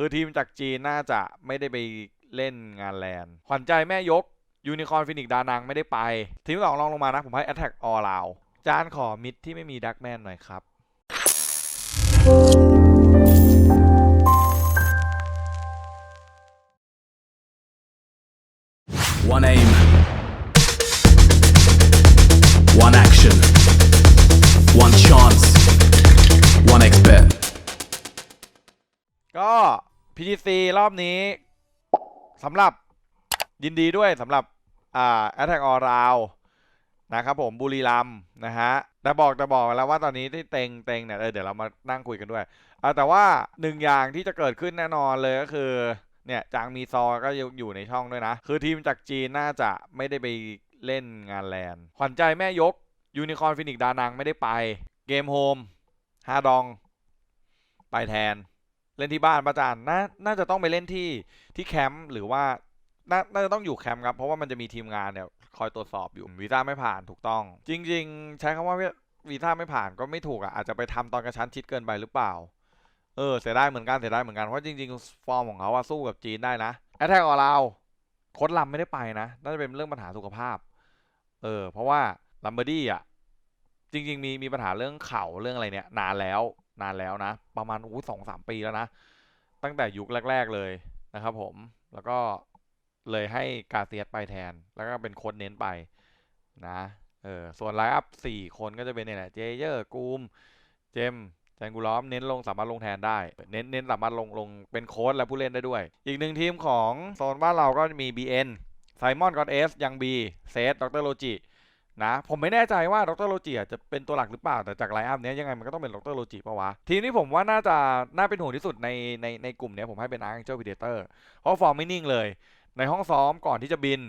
คือทีมจากจีนน่าจะไม่ได้ไปเล่นงานแลนด์ขวัญใจแม่ยกยูนิคอร์นฟินิกดานังไม่ได้ไป ทีมสองลองลงมานะ ผมให้ Attack All Round จานขอมิดที่ไม่มีดักแมนหน่อยครับ One aim. One action. One chance. One expert. ก็ PTC รอบนี้สำหรับยินดีด้วยสำหรับอ่า Attack All Round นะครับผมบุรีรัมนะฮะแต่บอกแต่บอกแล้วว่าตอนนี้ที่เต็งเต็งเนี่ยเออเดี๋ยวเรามานั่งคุยกันด้วยอแต่ว่าหนึ่งอย่างที่จะเกิดขึ้นแน่นอนเลยก็คือเนี่ยจางมีซอก็ยังอยู่ในช่องด้วยนะ คือทีมจากจีนน่าจะไม่ได้ไปเล่นงานแลนขวัญใจแม่ยกยูนิคอร์นฟินิกดานังไม่ได้ไป เกมโฮมฮาดอง ไปแทน เล่นที่บ้านประจานน่าน่าจะต้องไปเล่นที่ที่แคมป์หรือว่าน่าน่าจะต้องอยู่แคมป์ครับ เพราะว่ามันจะมีทีมงานเนี่ยคอยตรวจสอบอยู่วีซ่าไม่ผ่านถูกต้อง จริง ๆ ใช้คำว่าวีซ่าไม่ผ่านก็ไม่ถูกอะอาจจะไปทำตอนกระชั้นชิดเกินไปหรือเปล่า เออเสียดายเหมือนกันเสียดายเหมือนกันเพราะจริงๆ ฟอร์มของเขาว่าสู้กับจีนได้นะแอตแทกออเราโค้ดลำไม่ได้ไปนะน่าจะเป็นเรื่องปัญหาสุขภาพ เออ เพราะว่าลัมเบอร์ดี้อะจริง ๆ มีมีปัญหาเรื่องเข่าเรื่องอะไรเนี่ยนานแล้ว นานแล้วนะ ประมาณอู้สองสามปีแล้วนะ ตั้งแต่ยุคแรก ๆเลยนะครับผมแล้วก็เลยให้กาเซียสไปแทน แล้วก็เป็นโค้ดเน้นไปนะเออส่วนไลน์อัพสี่คนก็จะเป็นเนี่ยแหละเจเยอร์กูมเจมสแจงกูล้อมเน้นลงสามารถลงแทนได้ เน้นเน้นสามารถลงลงเป็นโค้ดและผู้เล่นได้ด้วย อีกหนึ่งทีมของโซนบ้านเราก็มี BN ไซมอนกอนเอสยังบีเซตดรโลจิ นะผมไม่แน่ใจว่าดรโลจิจะเป็นตัวหลักหรือเปล่า แต่จากไลน์อัพเนี้ยยังไงมันก็ต้องเป็นดรโลจิปะวะ ทีมที่ผมว่าน่าจะน่าเป็นห่วงที่สุดในในในกลุ่มเนี้ยผมให้เป็นอาร์ g เจ l พีเดเตอร์เพราะฟอร์มไม่นิ่งเลย ในห้องซ้อมก่อนที่จะบิน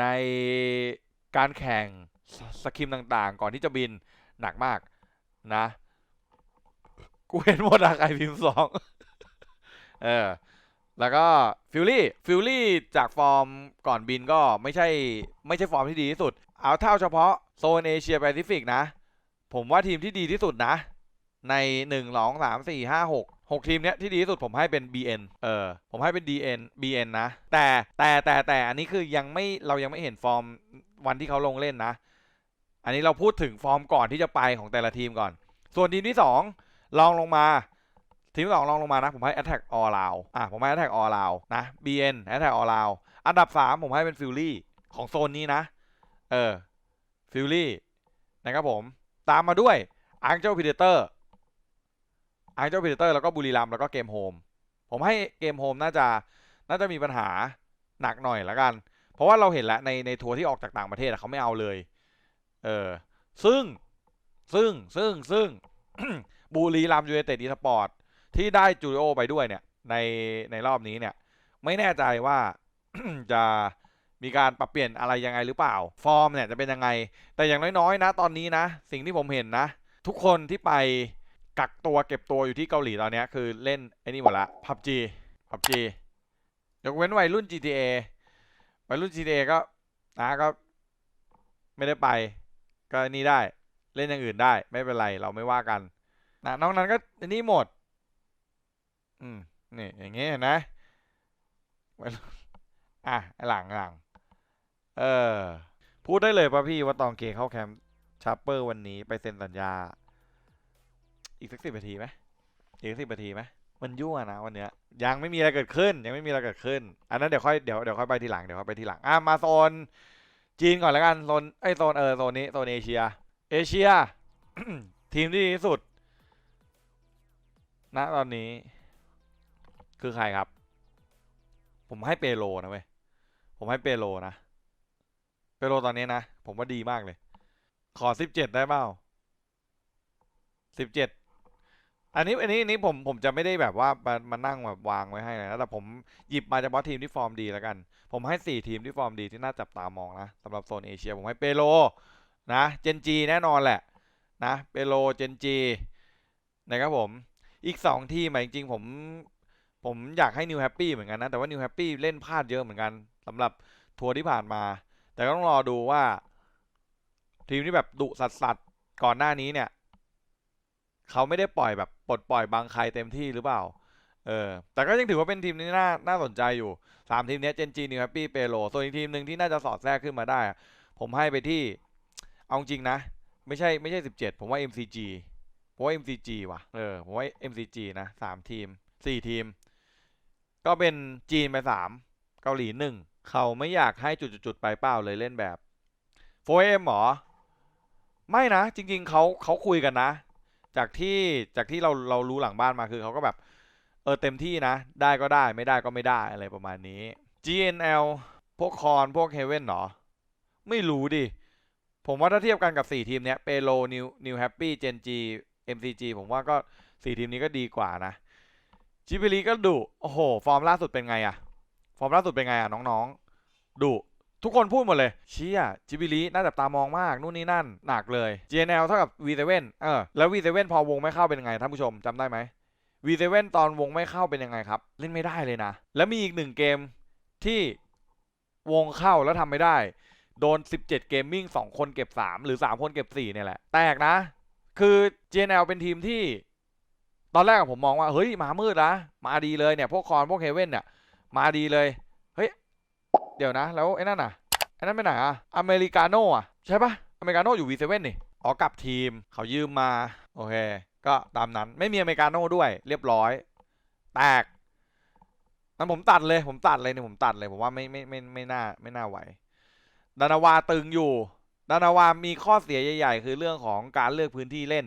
ในการแข่งสสกิมต่างๆ ก่อนที่จะบินหนักมากนะ กูเห็นหมดอะใครพิมพ์สองเออแล้วก็ฟิลลี่ฟิลลี่จากฟอร์มก่อนบินก็ไม่ใช่ไม่ใช่ฟอร์มที่ดีที่สุด เอาเท่าเฉพาะโซนเอเชียแปซิฟิกนะ ผมว่าทีมที่ดีที่สุดนะ ในหนึ่งสองสามสี่ห้าหกหกทีมเนี้ยที่ดีที่สุดผมให้เป็น BN เออ ผมให้เป็น DN BN นะ แต่แต่แต่แต่อันนี้คือยังไม่เรายังไม่เห็นฟอร์มวันที่เขาลงเล่นนะ อันนี้เราพูดถึงฟอร์มก่อนที่จะไปของแต่ละทีมก่อน ส่วนทีมที่สองลองลงมาทีมที่สองลองลงมานะ ผมให้ Attack All Round อะผมให้ Attack All Round นะ BN Attack All Round อันดับสามผมให้เป็น Fury ของโซนนี้นะ เออ Fury นะครับผม ตามมาด้วย Angel Predator Angel Predator แล้วก็บุรีรัมแล้วก็เกมโฮมผมให้เกมโฮมน่าจะน่าจะมีปัญหาหนักหน่อยแล้วกัน เพราะว่าเราเห็นแล้วในในทัวร์ที่ออกจากต่างประเทศเขาไม่เอาเลย เออซึ่งซึ่งซึ่งซึ่งบุรีรัมย์ยูไนเต็ดอีสปอร์ตที่ได้จูริโอไปด้วยเนี่ยในในรอบนี้เนี่ย ไม่แน่ใจว่าจะ มีการปรับเปลี่ยนอะไรยังไงหรือเปล่า ฟอร์มเนี่ยจะเป็นยังไง แต่อย่างน้อยๆนะตอนนี้นะ สิ่งที่ผมเห็นนะ ทุกคนที่ไปกักตัวเก็บตัวอยู่ที่เกาหลีตอนนี้คือเล่นไอ้นี่หมดละ PUBG PUBG ยกเว้นวัยรุ่น GTA วัยรุ่น GTA ก็นะก็ไม่ได้ไป ก็นี่ได้เล่นอย่างอื่นได้ ไม่เป็นไรเราไม่ว่ากันนะนอกนั้นก็นนี้หมด อืมนี่อย่างเงี้ยนไหมวัยรุ่นอะไอหลังหลัง เออ พูดได้เลยป่ะพี่ว่าตองเกเข้าแคมป์ชาร์เปอร์วันนี้ไปเซ็นสัญญา อีกสักสิบนาทีไหมอีกสักสิบนาทีไหมมันยั่วนะวันเนี้ยยังไม่มีอะไรเกิดขึ้น ยังไม่มีอะไรเกิดขึ้น อันนั้นเดี๋ยวค่อยเดี๋ยวเดี๋ยวค่อยไปทีหลังเดี๋ยวค่อยไปทีหลังอะมาโซนจีนก่อนแล้วกันโซนไอโซนเออโซนนี้โซนเอเชีย เอเชีย ทีมที่ดีที่สุดณตอนนี้ คือใครครับ ผมให้เปโลนะเว้ยผมให้เปโลนะ เปโลตอนนี้นะ ผมว่าดีมากเลย ขอสิบเจ็ดได้เปล่าสิบเจ็ดอันนี้อันนี้อันนี้ผมผมจะไม่ได้แบบว่ามามานั่งแบบวางไว้ให้นะแต่ผมหยิบมาเฉพาะทีมที่ฟอร์มดีแล้วกัน ผมให้สี่ทีมที่ฟอร์มดีที่น่าจับตามองนะสำหรับโซนเอเชียผมให้เปโลนะเจนจีแน่นอนแหละนะเปโลเจนจีนะครับผมอีกสองทีมอะจริงๆผมผมอยากให้นิวแฮปปี้เหมือนกันนะแต่ว่านิวแฮปปี้เล่นพลาดเยอะเหมือนกันสำหรับทัวร์ที่ผ่านมา แต่ก็ต้องรอดูว่า ทีมที่แบบดุสัสสัสๆก่อนหน้านี้เนี่ย เขาไม่ได้ปล่อยแบบปลดปล่อยบางใครเต็มที่หรือเปล่า เออ แต่ก็ยังถือว่าเป็นทีมที่น่าน่าสนใจอยู่สามทีมนี้เจนจีนิวแฮปปี้เปโลส่วนอีกทีมหนึ่งที่น่าจะสอดแทรกขึ้นมาได้ ผมให้ไปที่ เอาจริงนะ ไม่ใช่ไม่ใช่สิบเจ็ดผมว่า MCG ผมว่า MCG ว่ะ เออ ผมว่า MCG นะสามทีมสี่ทีม ก็เป็นจีนไปสามเกาหลีหนึ่ง เขาไม่อยากให้จุดๆไปเป้าเลยเล่นแบบโฟเอ็มหรอ ไม่นะ จริง ๆเขาเขาคุยกันนะ จากที่จากที่เราเรารู้หลังบ้านมาคือเขาก็แบบ เออเต็มที่นะ ได้ก็ได้ไม่ได้ก็ไม่ได้อะไรประมาณนี้ GNL พวกคอนพวกเฮเว่นหรอ ไม่รู้ดิ ผมว่าถ้าเทียบกันกับ 4 ทีมเนี้ยเปโลนิวนิวแฮปปี้เจนจี MCG ผมว่าก็ 4 ทีมนี้ก็ดีกว่านะจิบิลีก็ดุโอ้โห ฟอร์มล่าสุดเป็นไงอะ ฟอร์มล่าสุดเป็นไงอะน้องๆดุทุกคนพูดหมดเลย เชี่ยจิบิลีน่าจับตามองมาก นู่นนี่นั่น หนักเลย GNL เท่ากับ V7 เออ แล้ว V7 พอวงไม่เข้าเป็นยังไงท่านผู้ชมจำได้ไหม V7 ตอนวงไม่เข้าเป็นยังไงครับ เล่นไม่ได้เลยนะ แล้วมีอีกหนึ่งเกมที่วงเข้าแล้วทำไม่ได้ โดน 17 เกมมิ่ง2คนเก็บ 3 หรือ 3 คนเก็บ 4 เนี่ยแหละ แตกนะ คือ JNL เป็นทีมที่ ตอนแรกผมมองว่า เฮ้ยมามืดนะมาดีเลยเนี่ยพวกคอนพวกเฮเว่นเนี่ย มาดีเลย เฮ้ย เดี๋ยวนะ แล้วไอ้นั่นน่ะ ไอ้นั่นไปไหนอะอเมริกาโน่อะใช่ปะอเมริกาโน่อยู่ V7 นี่ อ๋อกลับทีม เขายืมมา โอเค ก็ตามนั้น ไม่มีอเมริกาโน่ด้วย เรียบร้อย แตกนั้นผมตัดเลย ผมตัดเลยเนี่ยผมตัดเลย ผมว่าไม่ไม่ไม่ไม่น่าไม่น่าไหว ดานาวาตึงอยู่ ดานาวามีข้อเสียใหญ่ๆ คือเรื่องของการเลือกพื้นที่เล่น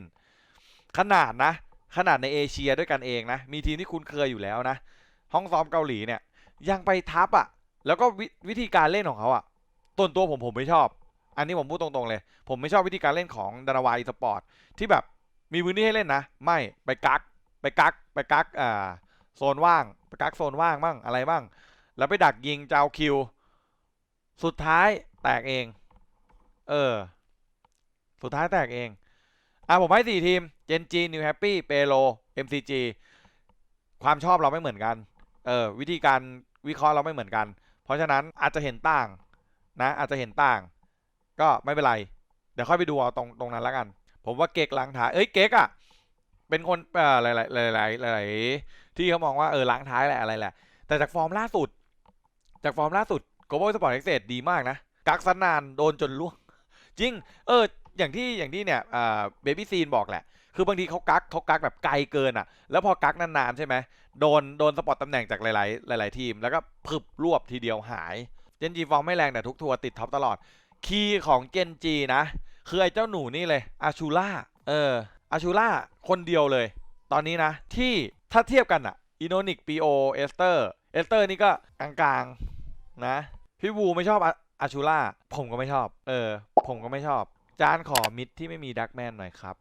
ขนาดนะ ขนาดในเอเชียด้วยกันเองนะ มีทีมที่คุ้นเคยอยู่แล้วนะ ห้องซ้อมเกาหลีเนี่ย ยังไปทับอะ แล้วก็วิวิธีการเล่นของเขาอะต้นตัวผมผมไม่ชอบ อันนี้ผมพูดตรงๆเลย ผมไม่ชอบวิธีการเล่นของดานาวาอีสปอร์ตที่แบบมีพื้นที่ให้เล่นนะ ไม่ไปกักไปกักไปกักอ่าโซนว่างไปกักโซนว่างบ้างอะไรบ้าง แล้วไปดักยิงเจ้าคิว สุดท้ายแตกเอง เออ สุดท้ายแตกเอง อะผมให้สี่ทีม เจนจีนิวแฮปปี้ เปโล MCG ความชอบเราไม่เหมือนกัน เออวิธีการวิเคราะห์เราไม่เหมือนกัน เพราะฉะนั้นอาจจะเห็นต่างนะอาจจะเห็นต่าง ก็ไม่เป็นไร เดี๋ยวค่อยไปดูเอาตรงตรงนั้นแล้วกัน ผมว่าเก๊กล้างท้ายเอ้ยเก๊กอะเป็นคนเอ่อหลายๆหลายๆหลายๆที่เขามองว่าเออล้างท้ายแหละอะไรแหละ แต่จากฟอร์มล่าสุด จากฟอร์มล่าสุด Global Sport Exchange ดีมากนะกักสนานโดนจนล่วง จริง เออ อย่างที่อย่างที่เนี่ยเบบี้ซีนบอกแหละ คือบางทีเขากักเขากักแบบไกลเกินอะ แล้วพอกักนานๆใช่ไหมโดนโดนสปอตตำแหน่งจากหลาย ๆ หลาย ๆ ทีม แล้วก็พึบรวบทีเดียวหายเจนจีฟอร์มไม่แรงแต่ทุกทัวร์ติดท็อปตลอด คีย์ของเจนจีนะ คือไอ้เจ้าหนูนี่เลยอาชูล่าเอออาชูล่าคนเดียวเลย ตอนนี้นะ ที่ถ้าเทียบกันอะอินโนนิกปีโอเอสเตอร์เอสเตอร์นี่ก็กลางๆนะ พี่วูไม่ชอบอาชูล่าผมก็ไม่ชอบ เออ ผมก็ไม่ชอบ จานขอมิดที่ไม่มีดักแมนหน่อยครับ